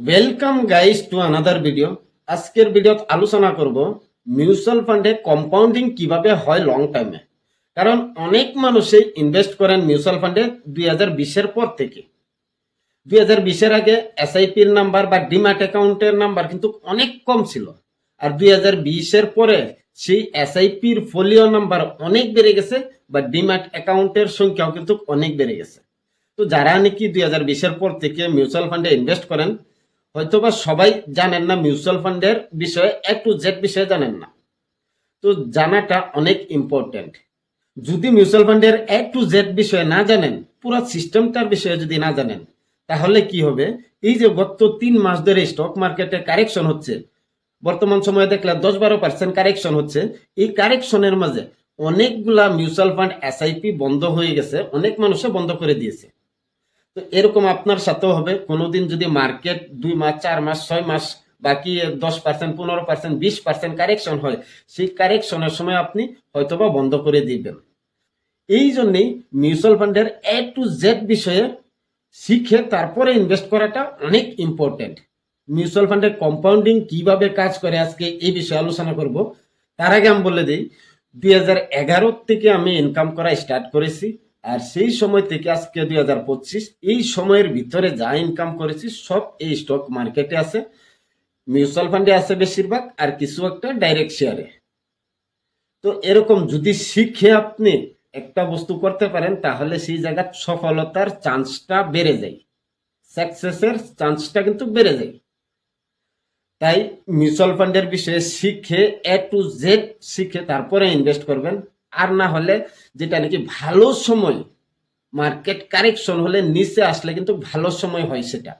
Welcome guys to another video আজকের ভিডিওত আলোচনা করব মিউচুয়াল ফান্ডে কম্পাউন্ডিং কীভাবে হয় লং টাইমে কারণ অনেক মানুষই ইনভেস্ট করেন মিউচুয়াল ফান্ডে দুই হাজার বিশের পর থেকে। দুই হাজার বিশের আগে এসআইপির নাম্বার বা ডিমাট অ্যাকাউন্টের নাম্বার কিন্তু অনেক কম ছিল। আর দুই হাজার বিশের পরে সেই এসআইপির ফোলিও নাম্বার অনেক বেড়ে গেছে বা ডিমাট অ্যাকাউন্টের সংখ্যাও কিন্তু অনেক বেড়ে গেছে। তো যারা নাকি দুই হাজার বিশের পর থেকে মিউচুয়াল ফান্ডে ইনভেস্ট করেন হয়তোবা সবাই জানেন না মিউচুয়াল ফান্ডের বিষয়ে এ টু জেড বিষয়ে জানেন না। তো জানাটা অনেক ইম্পর্টেন্ট যদি মিউচুয়াল ফান্ডের এ টু জেড বিষয়ে না জানেন, পুরো সিস্টেমটার বিষয়ে যদি না জানেন, তাহলে কি হবে? এই যে গত তিন মাস ধরে স্টক মার্কেটে কারেকশন হচ্ছে, বর্তমান সময়ে দেখলে দশ বারো পার্সেন্ট কারেকশন হচ্ছে। এই কারেকশনের মাঝে অনেকগুলা মিউচুয়াল ফান্ড এসআইপি বন্ধ হয়ে গেছে, অনেক মানুষে বন্ধ করে দিয়েছে। তো এরকম আপনার সাথেও হবে। কোনোদিন যদি মার্কেট দুই মাস, চার মাস, ছয় মাস, বাকি দশ পার্সেন্ট পনেরো পার্সেন্ট বিশ পার্সেন্ট কারেকশন হয়, সেই কারেকশনের সময় আপনি হয়তোবা বন্ধ করে দিবেন। এই জন্যেই মিউচুয়াল ফান্ডের এ টু জেড বিষয়ে শিখে তারপরে ইনভেস্ট করাটা অনেক ইম্পর্টেন্ট মিউচুয়াল ফান্ডের কম্পাউন্ডিং কীভাবে কাজ করে আজকে এই বিষয়ে আলোচনা করব। তার আগে আমি বলে দিই, দুই হাজার এগারো থেকে আমি ইনকাম করা স্টার্ট করেছি। আর সেই সময় থেকে আজকে দুই হাজার পঁচিশ, এই সময়ের ভিতরে যা ইনকাম করেছি, সব এই স্টক মার্কেটে আছে। মিউচুয়াল ফান্ডে আছে বেশিরভাগ, আর কিছু একটা ডাইরেক্ট শেয়ারে তো এরকম যদি শিখে আপনি একটা বস্তু করতে পারেন, তাহলে সেই জায়গার সফলতার চান্সটা বেড়ে যায়। সাকসেসের চান্সটা কিন্তু বেড়ে যায়। তাই মিউচুয়াল ফান্ডের বিষয়ে শিখে এ টু জেড শিখে, তারপরে ইনভেস্ট করবেন। আর না হলে যেটা নাকি ভালো সময় মার্কেট কারেকশন হলে নিচে আসলে কিন্তু ভালো সময় হয় সেটা।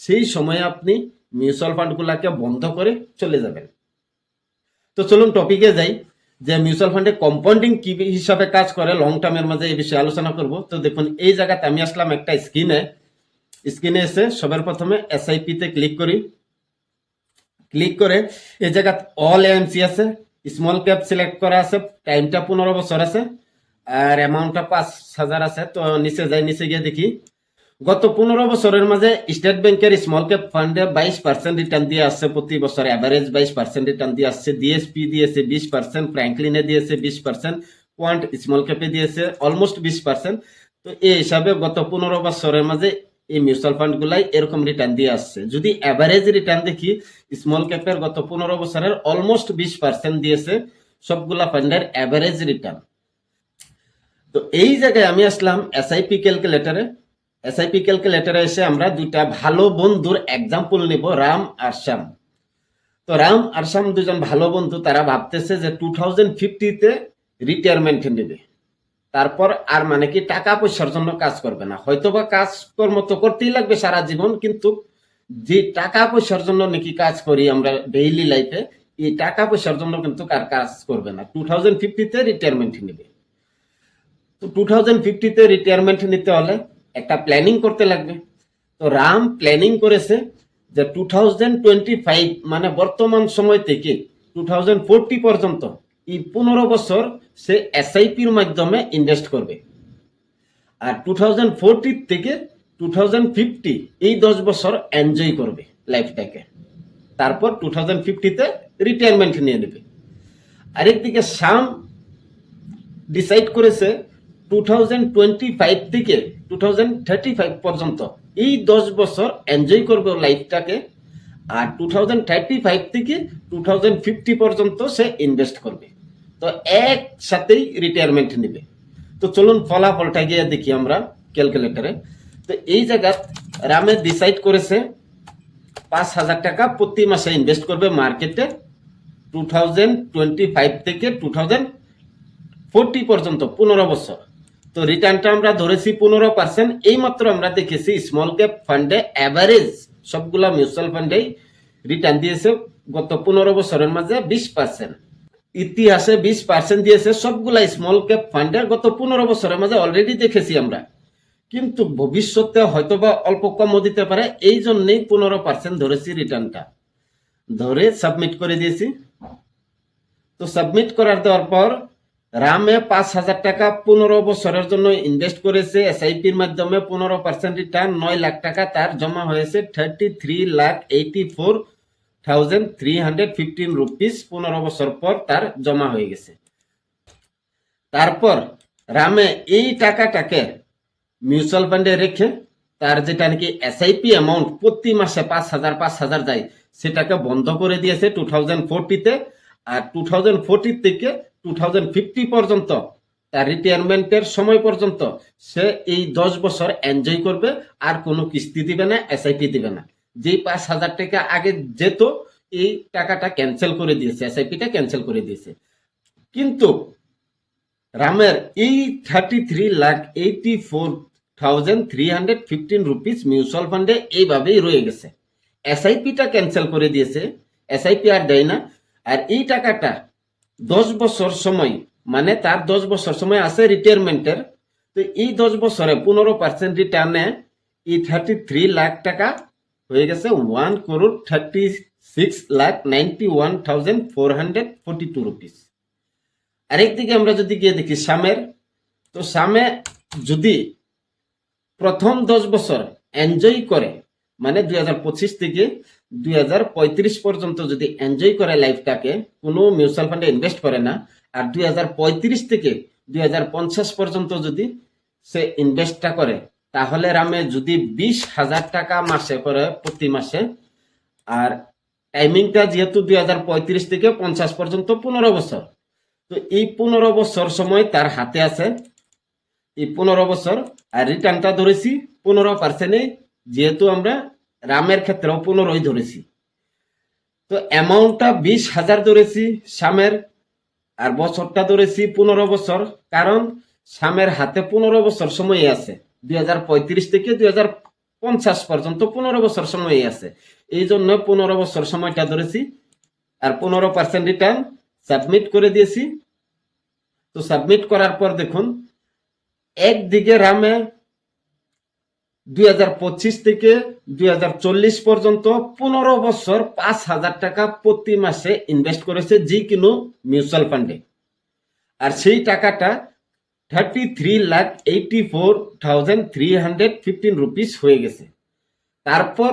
সেই সময়ে আপনি মিউচুয়াল ফান্ডগুলোকে বন্ধ করে চলে যাবেন। তো চলুন টপিকে যাই, যে মিউচুয়াল ফান্ডে কম্পাউন্ডিং কি হিসাবে কাজ করে লং টার্মের মাঝে এই বিষয়ে আলোচনা করব। তো দেখুন, এই জায়গাতে আমি আসলাম একটা স্ক্রিনে স্ক্রিনে এসে সবার প্রথমে এসআইপি তে ক্লিক করি। ক্লিক করে এই জায়গাত অল এমসি আছে। স্মল ক্যাপ সিলেক্ট করা আছে টাইমটা পনেরো বছর আছে, আর অ্যামাউন্টটা পাঁচ হাজার আছে, তো নিচে যাই, নিচে গিয়ে দেখি। গত পনেরো বছরের মাঝে স্টেট ব্যাংকের স্মল ক্যাপ ফান্ডে বাইশ পার্সেন্ট রিটার্ন দিয়ে আসছে প্রতি বছর অ্যাভারেজ বাইশ পার্সেন্ট রিটার্ন দিয়ে আসছে ডিএসপি দিয়েছে বিশ পার্সেন্ট ফ্র্যাঙ্কলিনে দিয়েছে বিশ পার্সেন্ট কোয়ান্ট স্মল ক্যাপে দিয়েছে অলমোস্ট বিশ পার্সেন্ট তো এই হিসাবে গত পনেরো বছরের মাঝে এই মিউচুয়াল ফান্ড গুলাই এরকম রিটার্ন দিয়ে আসছে। যদি অ্যাভারেজ রিটার্ন দেখি স্মল ক্যাপের গত পনেরো বছরের অলমোস্ট বিশ পার্সেন্ট দিয়েছে সবগুলা ফান্ডের অ্যাভারেজ রিটার্ন তো এই জায়গায় আমি আসলাম এসআইপি ক্যালকুলেটারে এসআইপি ক্যালকুলেটারে এসে আমরা দুইটা ভালো বন্ধুর এক্সাম্পল নিব, রাম আর শ্যাম। তো রাম আর শ্যাম দুজন ভালো বন্ধু, তারা ভাবতেছে যে টু থাউজেন্ড ফিফটিতে রিটায়ারমেন্ট নেবে। তারপর আর মানে কি টাকা পয়সার জন্য কাজ করবে না। হয়তোবা কাজ কর্ম তো করতেই লাগবে সারা জীবন, কিন্তু যে টাকা পয়সার জন্য নাকি কাজ করি আমরা ডেইলি লাইফে এই টাকা পয়সার জন্য কিন্তু কার কাজ করবে না। টু থাউজেন্ড ফিফটিতে রিটায়ারমেন্ট নেবে। তো টু থাউজেন্ড ফিফটিতে রিটায়ারমেন্ট নিতে হলে একটা প্ল্যানিং করতে লাগবে। তো রাম প্ল্যানিং করেছে যে টু থাউজেন্ড টোয়েন্টি ফাইভ মানে বর্তমান সময় থেকে টু থাউজেন্ড ফোরটি পর্যন্ত পনেরো বছর সে এসআইপির মাধ্যমে ইনভেস্ট করবে। আর টু থাউজেন্ড থেকে টু থাউজেন্ড ফিফটি এই দশ বছর এনজয় করবে লাইফটাকে তারপর টু থাউজেন্ড ফিফটিতে রিটায়ারমেন্ট নিয়ে নেবে। আরেকদিকে শাম ডিসাইড করেছে টু থাউজেন্ড টোয়েন্টি ফাইভ থেকে টু থাউজেন্ড থার্টি ফাইভ পর্যন্ত এই দশ বছর এনজয় করবে লাইফটাকে আর টু থাউজেন্ড থার্টি ফাইভ থেকে টু থাউজেন্ড ফিফটি পর্যন্ত সে ইনভেস্ট করবে। তো একসাথেই রিটায়ারমেন্ট নেবে। তো চলুন ফলাফলটা গিয়ে দেখি আমরা ক্যালকুলেটারে তো এই জায়গা রামে ডিসাইড করেছে, পাঁচ হাজার টাকা প্রতি মাসে ইনভেস্ট করবে মার্কেটে টু টোয়েন্টি ফাইভ থেকে টু থাউজেন্ড ফোরটি পর্যন্ত, পনেরো বছর। তো রিটার্নটা আমরা ধরেছি পনেরো পার্সেন্ট এই মাত্র আমরা দেখেছি স্মল ক্যাপ ফান্ডে অ্যাভারেজ সবগুলা মিউচুয়াল ফান্ডেই রিটার্ন দিয়েছে গত পনেরো বছরের মাঝে বিশ পার্সেন্ট ইতিহাসে বিশ পার্সেন্ট দিয়েছে সবগুলা স্মল ক্যাপ ফান্ডের গত পনেরো বছরের মাঝে অলরেডি দেখেছি আমরা। কিন্তু ভবিষ্যতে হয়তোবা অল্প কমও দিতে পারে, এই জন্যই পনেরো পার্সেন্ট ধরেছি রিটার্নটা ধরে সাবমিট করে দিয়েছি। তো সাবমিট করার দেওয়ার পর রামে পাঁচ হাজার টাকা পনেরো বছরের জন্য ইনভেস্ট করেছে এসআইপির মাধ্যমে পনেরো পার্সেন্ট রিটার্ন নয় লাখ টাকা তার জমা হয়েছে thirty three lakh eighty four thousand three hundred fifteen rupees পনেরো বছর পর তার জমা হয়ে গেছে। তারপর রামে এই টাকাটাকে মিউচুয়াল ফান্ডে রেখে তার যেটা নাকি এসআইপি অ্যামাউন্ট প্রতি মাসে পাঁচ হাজার পাঁচ হাজার যায়, সেটাকে বন্ধ করে দিয়েছে টু থাউজেন্ড ফোরটিতে আর টু থাউজেন্ড ফোরটি থেকে টু থাউজেন্ড ফিফটি পর্যন্ত তার রিটায়ারমেন্টের সময় পর্যন্ত সে এই দশ বছর এনজয় করবে, আর কোনো কিস্তি দিবে না এসআইপি দিবে না। যেই পাঁচ হাজার টাকা আগে যেত, এই টাকাটা ক্যান্সেল করে দিয়েছে এসআইপিটা ক্যান্সেল করে দিয়েছে। কিন্তু রামের এই thirty three lakh eighty four thousand three hundred fifteen rupees mutual ফান্ডে এইভাবেই রয়ে গেছে। এসআইপিটা ক্যান্সেল করে দিয়েছে এসআইপি আর দেয় না। আর এই টাকাটা দশ বছর সময় মানে তার দশ বছর সময় আছে রিটায়ারমেন্টের তো এই দশ বছরে পনেরো পার্সেন্ট রিটার্নে এই থার্টি থ্রি লাখ টাকা হয়ে গেছে one crore thirty six lakh ninety one thousand four hundred forty two rupees আরেকদিকে আমরা যদি গিয়ে দেখি সামের তো সামে যদি প্রথম দশ বছর এনজয় করে মানে দুই হাজার পঁচিশ থেকে দুই হাজার পঁয়ত্রিশ পর্যন্ত যদি এনজয় করে লাইফটাকে কোনো মিউচুয়াল ফান্ডে ইনভেস্ট করে না, আর দুই হাজার পঁয়ত্রিশ থেকে দুই হাজার পঞ্চাশ পর্যন্ত যদি সে ইনভেস্টটা করে তাহলে রামে যদি বিশ হাজার টাকা মাসে করে প্রতি মাসে, আর টাইমিংটা যেহেতু দুই হাজার পঁয়ত্রিশ থেকে পঞ্চাশ পর্যন্ত পনেরো বছর। তো এই পনেরো বছর সময় তার হাতে আছে। এই পনেরো বছর, আর রিটার্নটা ধরেছি পনেরো পার্সেন্টে যেহেতু আমরা রামের ক্ষেত্রেও পনেরোই ধরেছি। তো অ্যামাউন্টটা বিশ হাজার ধরেছি সামের আর বছরটা ধরেছি পনেরো বছর, কারণ সামের হাতে পনেরো বছর সময় আছে। দুই হাজার পঁয়ত্রিশ থেকে দুই পঞ্চাশ পর্যন্ত পনেরো বছর সময় আছে। এই জন্য পনেরো বছর সময়টা ধরেছি আর পনেরো পার্সেন্ট রিটার্ন সাবমিট করে দিয়েছি। তো সাবমিট করার পর দেখুন, একদিকে রামে দুই হাজার পঁচিশ থেকে দুই হাজার চল্লিশ পর্যন্ত পনেরো বছর পাঁচ হাজার টাকা প্রতি মাসে ইনভেস্ট করেছে যে কোনো মিউচুয়াল ফান্ডে আর সেই টাকাটা thirty three lakh eighty four thousand three hundred fifteen rupees হয়ে গেছে। তারপর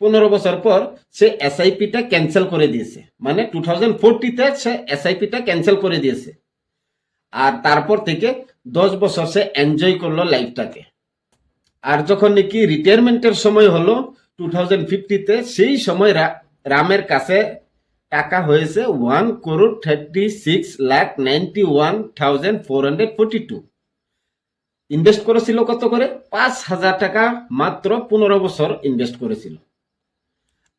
পনেরো বছর পর সে এসআইপিটা ক্যান্সেল করে দিয়েছে। মানে টু থাউজেন্ড ফোরটিতে সে এসআইপিটা ক্যান্সেল করে দিয়েছে। আর তারপর থেকে দশ বছর সে এনজয় করল লাইফটাকে আর যখন নাকি রিটায়ারমেন্টের সময় হলো টু থাউজেন্ড ফিফটিতে সেই সময় রামের কাছে টাকা হয়েছে one crore thirty six lakh ninety one thousand four hundred forty two invest করেছিল কত করে? পাঁচ হাজার টাকা মাত্র পনেরো বছর ইনভেস্ট করেছিল।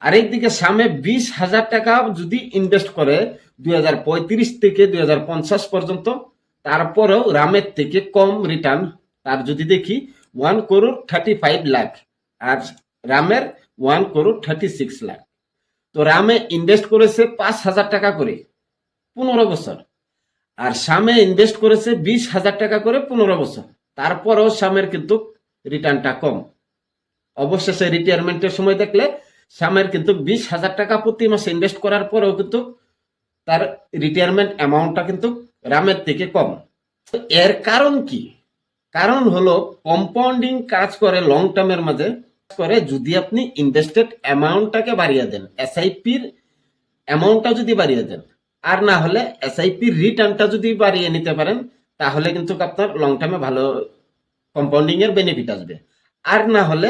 আরেকদিকে সামনে বিশ হাজার টাকা যদি ইনভেস্ট করে দুই হাজার পঁয়ত্রিশ থেকে দুই হাজার পঞ্চাশ পর্যন্ত, তারপরেও রামের থেকে কম রিটার্ন তার যদি দেখি one crore thirty five lakh আর রামের one crore thirty six lakh তো রামে ইনভেস্ট করেছে পাঁচ হাজার টাকা করে পনেরো বছর। আর সামে ইনভেস্ট করেছে বিশ হাজার টাকা করে পনেরো বছর। তারপরেও সামের কিন্তু রিটার্নটা কম। অবশেষে রিটায়ারমেন্টের সময় দেখলে সামের কিন্তু বিশ হাজার টাকা প্রতি মাসে ইনভেস্ট করার পরেও কিন্তু তার রিটায়ারমেন্ট অ্যামাউন্টটা কিন্তু রামের থেকে কম। এর কারণ কি? কারণ হলো কম্পাউন্ডিং কাজ করে লং টার্মের মাঝে করে যদি আপনি ইনভেস্টেড অ্যামাউন্টটাকে বাড়িয়ে দেন এসআইপির অ্যামাউন্টটা যদি বাড়িয়ে দেন, আর না হলে এসআইপির রিটার্নটা যদি বাড়িয়ে নিতে পারেন, তাহলে কিন্তু আপনার লং টার্মে ভালো কম্পাউন্ডিং এর বেনিফিট আসবে। আর না হলে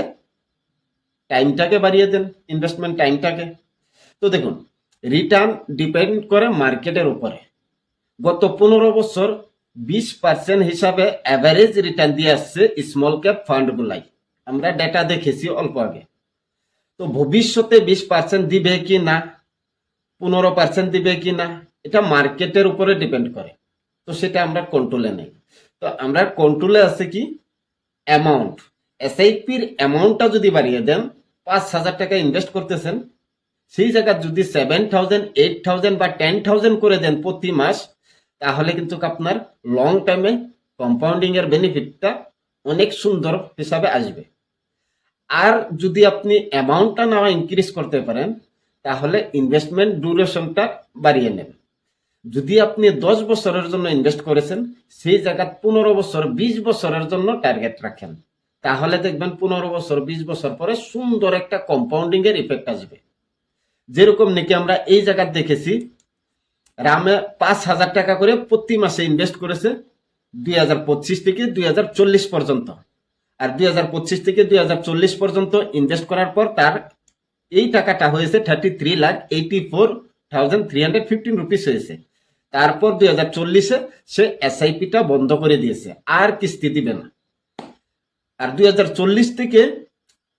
টাইমটাকে বাড়িয়ে দেন ইনভেস্টমেন্ট টাইমটাকে তো দেখুন রিটার্ন ডিপেন্ড করে মার্কেটের উপরে। গত পনেরো বছর বিশ পার্সেন্ট হিসাবে অ্যাভারেজ রিটার্ন দিয়ে আসছে স্মল ক্যাপ ফান্ডগুলাই আমরা ডেটা দেখেছি অল্প আগে। তো ভবিষ্যতে বিশ পার্সেন্ট দিবে কি না? পনেরো পার্সেন্ট দিবে কি না? এটা মার্কেটের উপরে ডিপেন্ড করে। তো সেটা আমরা কন্ট্রোলে নেই। তো আমরা কন্ট্রোলে আছে কি? অ্যামাউন্ট এসআইপির অ্যামাউন্টটা যদি বাড়িয়ে দেন, পাঁচ হাজার টাকা ইনভেস্ট করতেছেন, সেই জায়গায় যদি সেভেন থাউজেন্ড এইট থাউজেন্ড বা টেন থাউজেন্ড করে দেন প্রতি মাস, তাহলে কিন্তু আপনার লং টাইমে কম্পাউন্ডিং এর বেনিফিটটা অনেক সুন্দর হিসাবে আসবে। আর যদি আপনি অ্যামাউন্টটা না ইনক্রিজ করতে পারেন, তাহলে ইনভেস্টমেন্ট ডিউরেশনটা বাড়িয়ে নেন। যদি আপনি দশ বছরের জন্য ইনভেস্ট করেছেন, সেই জায়গা পনেরো বছর, বিশ বছরের জন্য টার্গেট রাখেন। তাহলে দেখবেন পনেরো বছর, বিশ বছর পরে সুন্দর একটা কম্পাউন্ডিং এর ইফেক্ট আসবে। যেরকম নাকি আমরা এই জায়গা দেখেছি, রামে পাঁচ হাজার টাকা করে প্রতি মাসে ইনভেস্ট করেছে দুই হাজার পঁচিশ থেকে দুই হাজার চল্লিশ পর্যন্ত। আর দুই হাজার পঁচিশ থেকে দুই হাজার চল্লিশ পর্যন্ত ইনভেস্ট করার পর তার এই টাকাটা হয়েছে thirty three lakh eighty four thousand three hundred fifteen rupees হয়েছে। তারপর দুই হাজার চল্লিশে সে এসআইপিটা বন্ধ করে দিয়েছে। আর কিস্তি দিবে না। আর দুই হাজার চল্লিশ থেকে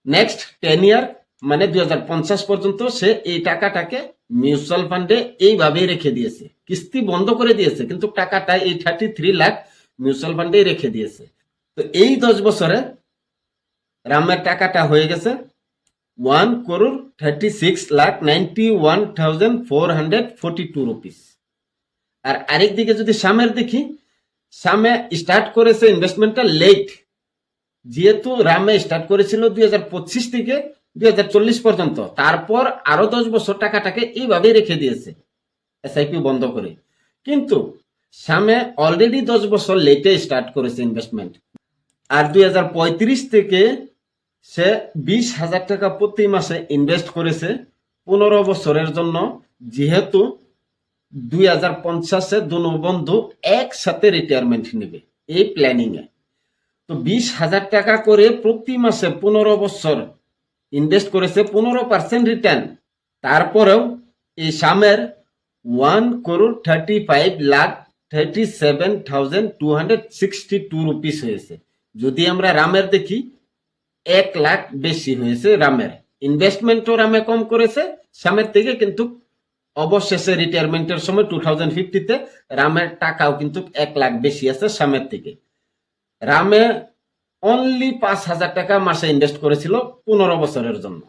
নেক্সট টেন ইয়ার মানে দুই হাজার পঞ্চাশ পর্যন্ত সে এই টাকাটাকে মিউচুয়াল ফান্ডে এইভাবেই রেখে দিয়েছে। কিস্তি বন্ধ করে দিয়েছে, কিন্তু টাকাটা এই থার্টি থ্রি লাখ মিউচুয়াল ফান্ডেই রেখে দিয়েছে। তো এই দশ বছরে রামের টাকাটা হয়ে গেছে one crore thirty six lakh ninety one thousand four hundred forty two rupees আর আরেক দিকে যদি সামের দেখি সামে স্টার্ট করেছে ইনভেস্টমেন্টটা লেট যেহেতু রামে স্টার্ট করেছিল দুই হাজার পঁচিশ থেকে দুই হাজার চল্লিশ পর্যন্ত, তারপর আরও দশ বছর টাকাটাকে এইভাবেই রেখে দিয়েছে এসআইপি বন্ধ করে। কিন্তু সামে অলরেডি দশ বছর লেটে স্টার্ট করেছে ইনভেস্টমেন্ট আর দুই হাজার পঁয়ত্রিশ থেকে সে বিশ হাজার টাকা প্রতি মাসে ইনভেস্ট করেছে পনেরো বছরের জন্য। যেহেতু দুই হাজার পঞ্চাশে দুনো বন্ধু একসাথে রিটায়ারমেন্ট নেবে এই প্ল্যানিং এ। তো বিশ হাজার টাকা করে প্রতি মাসে পনেরো বছর ইনভেস্ট করেছে পনেরো পার্সেন্ট রিটার্ন তারপরেও এই সামের one crore thirty five lakh thirty seven thousand two hundred sixty two rupees হয়েছে। যদি আমরা রামের দেখি, এক লাখ বেশি হয়েছে রামের। ইনভেস্টমেন্টও রামে কম করেছে সামের থেকে কিন্তু অবশেষে রিটায়ারমেন্টের সময় টু থাউজেন্ড ফিফটিতে রামের টাকাও কিন্তু এক লাখ বেশি আছে সামের থেকে। রামে অনলি পাঁচ হাজার টাকা মাসে ইনভেস্ট করেছিল পনেরো বছরের জন্য।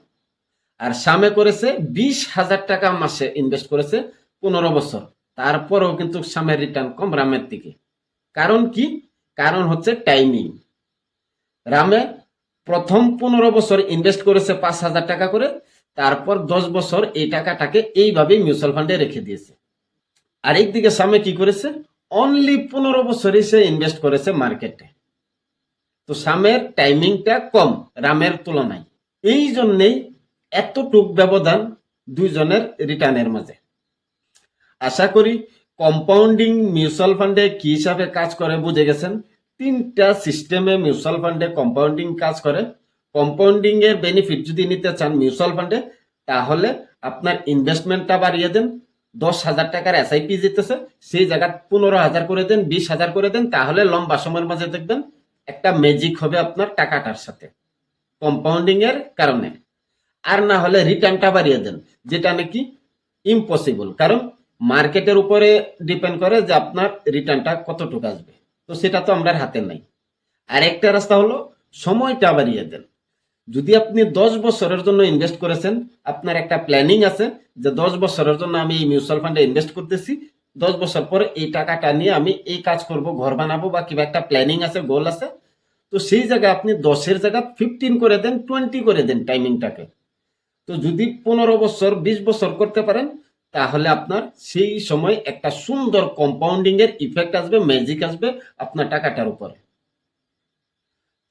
আর সামে করেছে বিশ হাজার টাকা মাসে ইনভেস্ট করেছে পনেরো বছর। তারপরেও কিন্তু সামের রিটার্ন কম রামের থেকে। কারণ কি? কারণ হচ্ছে টাইমিং রামে প্রথম পনেরো বছর ইনভেস্ট করেছে পাঁচ হাজার টাকা করে, তারপর দশ বছর এই টাকাটাকে এইভাবে মিউচুয়াল ফান্ডে রেখে দিয়েছে। আর দিকে সামনে কি করেছে? অনলি পনেরো বছরই সে ইনভেস্ট করেছে মার্কেটে তো সামের টাইমিংটা কম, রামের তুলনায়। এই জন্যেই এতটুক ব্যবধান দুইজনের রিটার্নের মাঝে। আশা করি কম্পাউন্ডিং মিউচুয়াল ফান্ডে কি হিসাবে কাজ করে বুঝে গেছেন। তিনটা সিস্টেমে মিউচুয়াল ফান্ডে কম্পাউন্ডিং কাজ করে। কম্পাউন্ডিং এর বেনিফিট যদি নিতে চান মিউচুয়াল ফান্ডে তাহলে আপনার ইনভেস্টমেন্টটা বাড়িয়ে দেন। দশ হাজার টাকার এসআইপি যেতেছে সেই জায়গা পনেরো হাজার করে দেন, বিশ হাজার করে দেন, তাহলে লম্বা সময়ের মাঝে দেখবেন একটা ম্যাজিক হবে আপনার টাকাটার সাথে। কম্পাউন্ডিং এর কারণে। আর না হলে রিটার্নটা বাড়িয়ে দেন, যেটা নাকি ইম্পসিবল কারণ মার্কেটের উপরে ডিপেন্ড করে যে আপনার রিটার্নটা কতটুকু আসবে। তো সেটা তো আমরা হাতে নাই। আর একটা রাস্তা হলো, সময়টা বাড়িয়ে দেন। যদি আপনি দশ বছরের জন্য ইনভেস্ট করেছেন, আপনার একটা প্ল্যানিং আছে যে দশ বছরের জন্য আমি এই মিউচুয়াল ফান্ডে ইনভেস্ট করতেছি, দশ বছর পরে এই টাকাটা নিয়ে আমি এই কাজ করব, ঘর বানাবো বা কিবা একটা প্ল্যানিং আছে গোল আছে, তো সেই জায়গায় আপনি দশের জায়গা ফিফটিন করে দেন টোয়েন্টি করে দেন টাইমিংটাকে তো যদি পনেরো বছর, বিশ বছর করতে পারেন তাহলে আপনার সেই সময় একটা সুন্দর কম্পাউন্ডিং এর ইফেক্ট আসবে ম্যাজিক আসবে আপনার টাকাটার উপরে।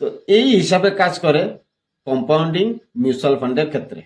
তো এই হিসাবে কাজ করে কম্পাউন্ডিং মিউচুয়াল ফান্ডের ক্ষেত্রে।